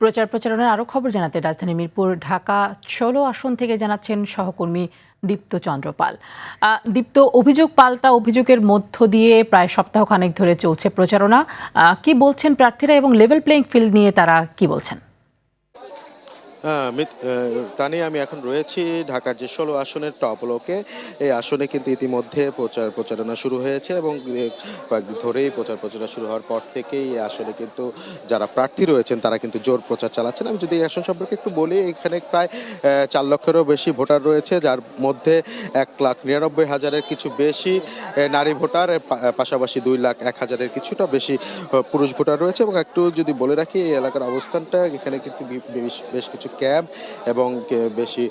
প্রচার প্রচারণার আরও খবর জানাতে রাজধানী মিরপুর, ঢাকা ষোলো আসন থেকে জানাচ্ছেন সহকর্মী দীপ্ত চন্দ্রপাল। দীপ্ত, অভিযোগ পাল্টা অভিযোগের মধ্য দিয়ে প্রায় সপ্তাহখানেক ধরে চলছে প্রচারণা। কি বলছেন প্রার্থীরা এবং লেভেল প্লেইং ফিল্ড নিয়ে তারা কি বলছেন? তানি আমি এখন রয়েছি ঢাকার যে ষোলো আসনের টপ ব্লকে এই আসনে কিন্তু ইতিমধ্যে প্রচার প্রচারণা শুরু হয়েছে এবং কয়েকদিন ধরেই প্রচার প্রচারণা শুরু হওয়ার পর থেকেই এই আসনে কিন্তু যারা প্রার্থী রয়েছেন, তারা কিন্তু জোর প্রচার চালাচ্ছেন। আমি যদি এই আসন সম্পর্কে একটু বলি, এখানে প্রায় চার লক্ষেরও বেশি ভোটার রয়েছে, যার মধ্যে এক লাখ নিরানব্বই হাজারের কিছু বেশি নারী ভোটার পাশাপাশি দুই লাখ এক হাজারের কিছুটা বেশি পুরুষ ভোটার রয়েছে এবং একটু যদি বলে রাখি, এই এলাকার অবস্থানটা, এখানে কিন্তু বেশ কিছু ক্যাম্প এবং বেশি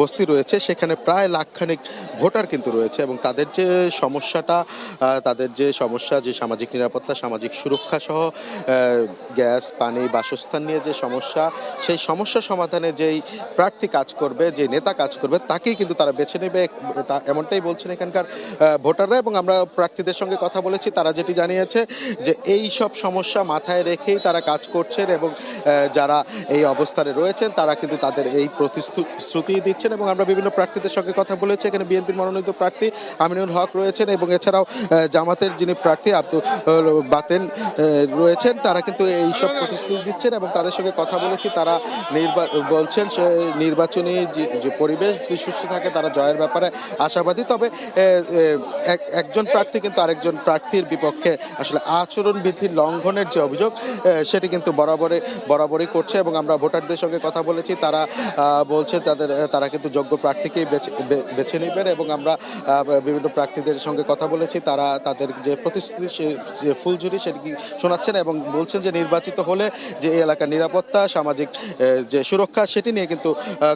বস্তি রয়েছে। সেখানে প্রায় লাখখানিক ভোটার কিন্তু রয়েছে এবং তাদের যে সমস্যাটা তাদের যে সমস্যা, যে সামাজিক নিরাপত্তা, সামাজিক সুরক্ষা সহ গ্যাস, পানি, বাসস্থান নিয়ে যে সমস্যা, সেই সমস্যা সমাধানে যেই প্রার্থী কাজ করবে, যে নেতা কাজ করবে, তাকেই কিন্তু তারা বেছে নেবে। এমনটাই বলছেন এখানকার ভোটাররা এবং আমরা প্রার্থীদের সঙ্গে কথা বলেছি, তারা যেটি জানিয়েছে যে, এই সব সমস্যা মাথায় রেখেই তারা কাজ করছেন এবং যারা এই অবস্থানে রয়েছেন তারা কিন্তু তাদের এই প্রতিশ্রুতি দিচ্ছেন এবং আমরা বিভিন্ন প্রার্থীদের সঙ্গে কথা বলেছি। এখানে বিএনপির মনোনীত প্রার্থী আমিনুল হক রয়েছেন এবং এছাড়াও জামাতের যিনি প্রার্থী আব্দুল বাতেন রয়েছেন, তারা কিন্তু এই সব প্রতিশ্রুতি দিচ্ছেন এবং তাদের সঙ্গে কথা বলেছি। তারা নির্বা, বলছেন নির্বাচনী যে পরিবেশ সুস্থ থাকে তারা জয়ের ব্যাপারে আশাবাদী। তবে একজন প্রার্থী কিন্তু আরেকজন প্রার্থীর বিপক্ষে আসলে আচরণবিধি লঙ্ঘনের যে অভিযোগ সেটি কিন্তু বরাবরে, বরাবরই করছে এবং আমরা ভোটারদের সঙ্গে কথা বলেছি। তারা বলছে তাদের, তারা কিন্তু যোগ্য প্রার্থীকেই বেছে নেবেন এবং আমরা বিভিন্ন প্রার্থীদের সঙ্গে কথা বলেছি। তারা তাদের যে প্রতিশ্রুতি যে ফুলঝুরি সেটি শোনাচ্ছেন এবং বলছেন যে নির্বাচিত হলে যে এই এলাকার নিরাপত্তা, সামাজিক যে সুরক্ষা সেটি নিয়ে কিন্তু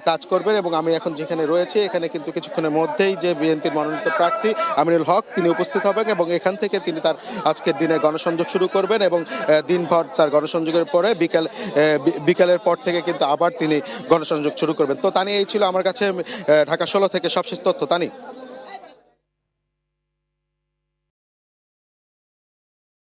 কাজ করবেন এবং আমি এখন যেখানে রয়েছি, এখানে কিন্তু কিছুক্ষণের মধ্যেই যে বিএনপির মনোনীত প্রার্থী আমিনুল হক, তিনি উপস্থিত হবেন এবং এখান থেকে তিনি তার আজকের দিনের গণসংযোগ শুরু করবেন এবং দিনভর তার গণসংযোগের পরে বিকেল বিকেলের পর থেকে কিন্তু আবার তিনি গণসংযোগ শুরু করবেন। তো তানি, এই ছিল আমার কাছে ঢাকা ষোলো থেকে সবশেষ তথ্য। তানি?